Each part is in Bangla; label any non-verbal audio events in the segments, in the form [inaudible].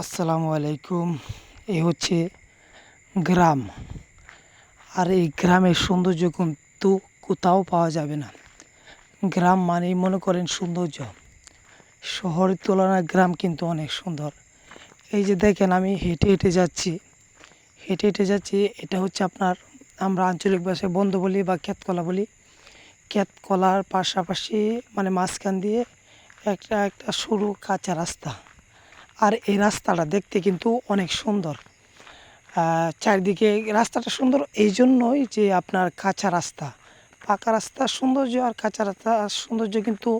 আসসালামু আলাইকুম। এই হচ্ছে গ্রাম। আর এই গ্রামের সৌন্দর্য কিন্তু কোথাও পাওয়া যাবে না। গ্রাম মানেই মনে করেন সৌন্দর্য। শহরের তুলনায় গ্রাম কিন্তু অনেক সুন্দর। এই যে দেখেন আমি হেঁটে হেঁটে যাচ্ছি। হেঁটে হেঁটে যাচ্ছি, এটা হচ্ছে আপনার আমরা আঞ্চলিক ভাষায় বন্ধ বলি বা ক্ষেতকলা বলি। ক্ষেতকলার পাশাপাশি মানে মাঝখান দিয়ে একটা একটা সরু কাঁচা রাস্তা। আর এই রাস্তাটা দেখতে কিন্তু অনেক সুন্দর। চারিদিকে রাস্তাটা সুন্দর এই জন্যই যে আপনার কাঁচা রাস্তা। পাকা রাস্তার সৌন্দর্য আর কাঁচা রাস্তার সৌন্দর্য কিন্তু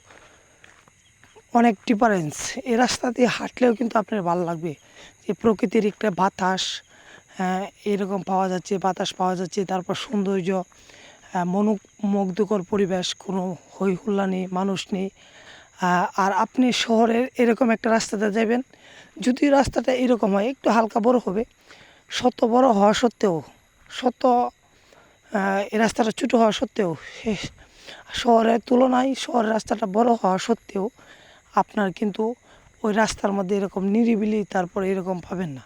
অনেক ডিফারেন্স এই রাস্তা দিয়ে হাঁটলেও কিন্তু আপনার ভালো লাগবে। যে প্রকৃতির একটা বাতাস হ্যাঁ, এরকম পাওয়া যাচ্ছে বাতাস পাওয়া যাচ্ছে তারপর সৌন্দর্য মনোমুগ্ধকর পরিবেশ কোনো হই হুল্লা নেই মানুষ নেই। আর আপনি শহরের এরকম একটা রাস্তাতে যাবেন, যদি রাস্তাটা এরকম হয়, একটু হালকা বড় হবে। শত বড় হওয়া সত্ত্বেও, শত এই রাস্তাটা ছোটো হওয়া সত্ত্বেও শহরের তুলনায় শহরের রাস্তাটা বড় হওয়া সত্ত্বেও আপনার কিন্তু ওই রাস্তার মধ্যে এরকম নিরিবিলি তারপরে এরকম পাবেন না।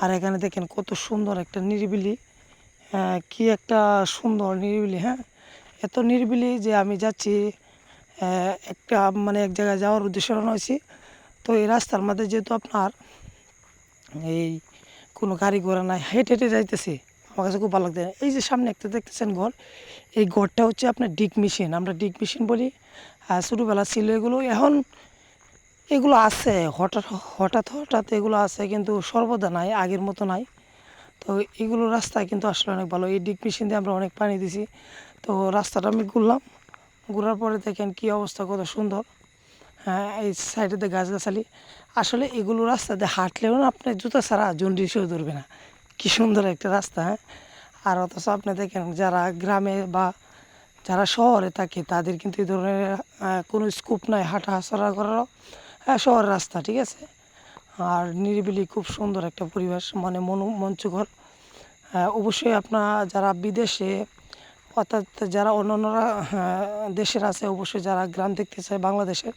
আর এখানে দেখেন কত সুন্দর একটা নিরিবিলি কি একটা সুন্দর নিরিবিলি হ্যাঁ? এত নিরিবিলি যে আমি যাচ্ছি একটা মানে এক জায়গায় যাওয়ার উদ্দেশ্যে রওনা হয়েছি। তো এই রাস্তার মধ্যে যেহেতু আপনার এই কোনো গাড়ি ঘোড়া নাই, হেঁটে হেঁটে যাইতেছি। আমার কাছে খুব ভালো লাগছে। এই যে সামনে একটা দেখতেছেন ঘর, এই ঘরটা হচ্ছে আপনার ডিগ মেশিন। আমরা ডিগ মেশিন বলি। আর ছোটোবেলা ছিল এগুলো। এখন এগুলো আছে, হঠাৎ হঠাৎ হঠাৎ এগুলো আছে কিন্তু সর্বদা নাই, আগের মতো নাই। তো এগুলো রাস্তায় কিন্তু আসলে অনেক ভালো। এই ডিগ মেশিন দিয়ে আমরা অনেক পানি দিছি। তো রাস্তাটা আমি ঘুরলাম। ঘোরার পরে দেখেন কী অবস্থা কত সুন্দর। হ্যাঁ এই সাইডেতে গাছগাছালি। আসলে এগুলো রাস্তাতে হাঁটলেও না আপনি জুতা ছাড়া জন্ডিসেও ধরবে না। কী সুন্দর একটা রাস্তা হ্যাঁ? আর অথচ আপনি দেখেন যারা গ্রামে বা যারা শহরে থাকে তাদের কিন্তু এই ধরনের কোনো স্কোপ নাই হাঁটা চড়া করারও হ্যাঁ শহরের রাস্তা ঠিক আছে? আর নিরিবিলি খুব সুন্দর একটা পরিবেশ মানে মন মঞ্চকর আহ, অবশ্যই আপনার যারা বিদেশে অর্থাৎ যারা অন্য অন্যরা দেশের আছে অবশ্যই যারা গ্রাম দেখতে চায় বাংলাদেশের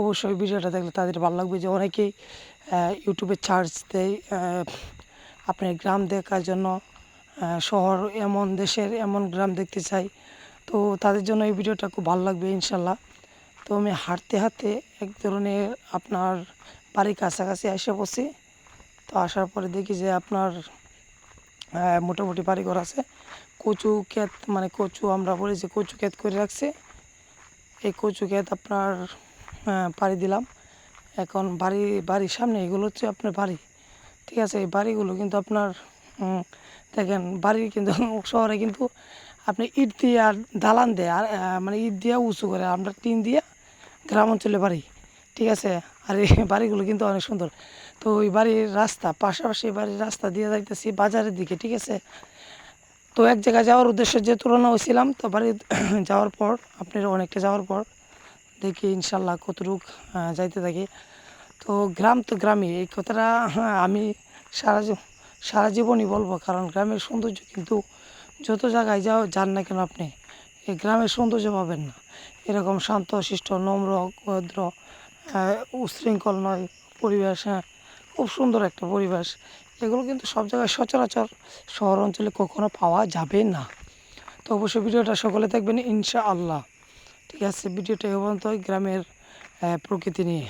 অবশ্যই ভিডিওটা দেখলে তাদের ভালো লাগবে যে অনেকেই আহ, ইউটিউবে চার্জ দেয় আহ, আপনার গ্রাম দেখার জন্য শহর এমন দেশের এমন গ্রাম দেখতে চাই তো তাদের জন্য এই ভিডিওটা খুব ভালো লাগবে ইনশাল্লাহ। তো আমি হাঁটতে হাঁটতে এক ধরনের আপনার বাড়ির কাছাকাছি এসে বসি তো আসার পরে দেখি যে আপনার মোটামুটি বাড়িঘর আছে। কচু ক্ষেত মানে কচু আমরা বলি যে কচু ক্ষেত করে রাখছে। এই কচু ক্ষেত আপনার পাড়ি দিলাম। এখন বাড়ি, বাড়ির সামনে এগুলো হচ্ছে আপনার বাড়ি। ঠিক আছে, এই বাড়িগুলো কিন্তু আপনার দেখেন বাড়ি কিন্তু [laughs] শহরে কিন্তু আপনি ইট দিয়ে আর দালান দেয়। আর মানে ইট দিয়ে উঁচু করে, আমরা টিন দিয়ে গ্রাম অঞ্চলে বাড়ি। ঠিক আছে, আর এই [laughs] বাড়িগুলো কিন্তু অনেক সুন্দর। তো ওই বাড়ির রাস্তা, পাশাপাশি বাড়ির রাস্তা দিয়ে যাইতেছি বাজারের দিকে, ঠিক আছে। তো এক জায়গায় যাওয়ার উদ্দেশ্যে যে তুলনা হয়েছিলাম তো বাড়ি [coughs] যাওয়ার পর আপনার অনেকটা যাওয়ার পর দেখি ইনশাল্লাহ কতটুক যাইতে থাকি। তো গ্রাম তো গ্রামই এই কথাটা হ্যাঁ, আমি সারা সারা জীবনই বলব কারণ গ্রামের সৌন্দর্য কিন্তু যত জায়গায় যাও যান না কেন আপনি এই গ্রামের সৌন্দর্য পাবেন না। এরকম শান্ত শিষ্ট নম্র ভদ্র উশৃঙ্খল নয় পরিবেশ হ্যাঁ খুব সুন্দর একটা পরিবেশ। এগুলো কিন্তু সব জায়গায় সচরাচর শহর অঞ্চলে কখনো পাওয়া যাবে না। তো অবশ্যই ভিডিওটা সকলে দেখবেন ইনশা আল্লাহ ঠিক আছে, ভিডিওটা এবং তো গ্রামের প্রকৃতি নিয়ে।